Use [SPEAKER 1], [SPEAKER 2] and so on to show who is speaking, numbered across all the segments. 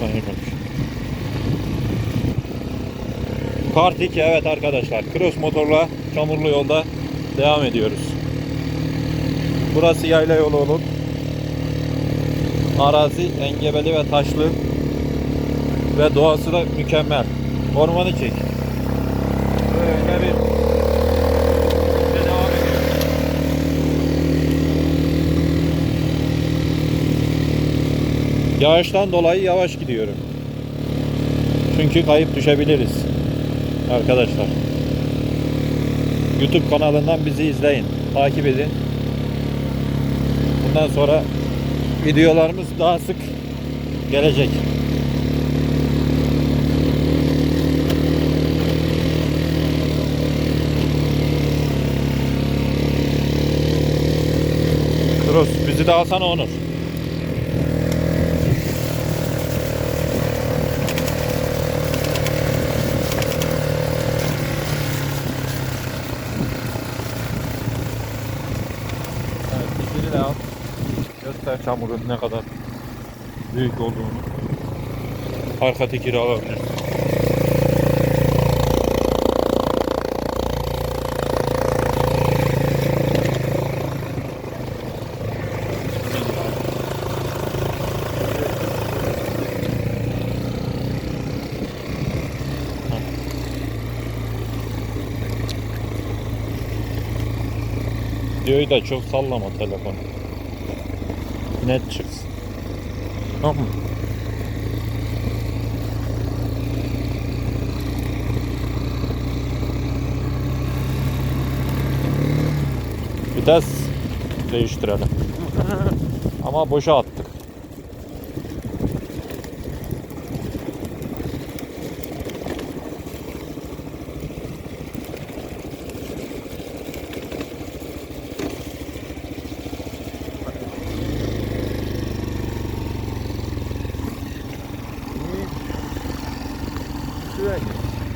[SPEAKER 1] Dayanmamış. Kart 2 evet arkadaşlar. Cross motorla çamurlu yolda devam ediyoruz. Burası yayla yolu olup arazi engebeli ve taşlı ve doğası da mükemmel. Ormanı çek. Böyle bir ve devam ediyor. Yağıştan dolayı yavaş gidiyorum. Çünkü kayıp düşebiliriz. Arkadaşlar. YouTube kanalından bizi izleyin. Takip edin. Bundan sonra videolarımız daha sık gelecek. Cross bizi de alsana Onur. De al. Göster çamurun ne kadar büyük olduğunu. Arka tekeri alabilirsin. Videoyu da çok sallama telefonu. Net çıksın. Tamam mı? Vites değiştirelim. Ama boşa attık.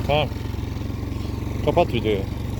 [SPEAKER 1] Tamam. Kapat videoyu.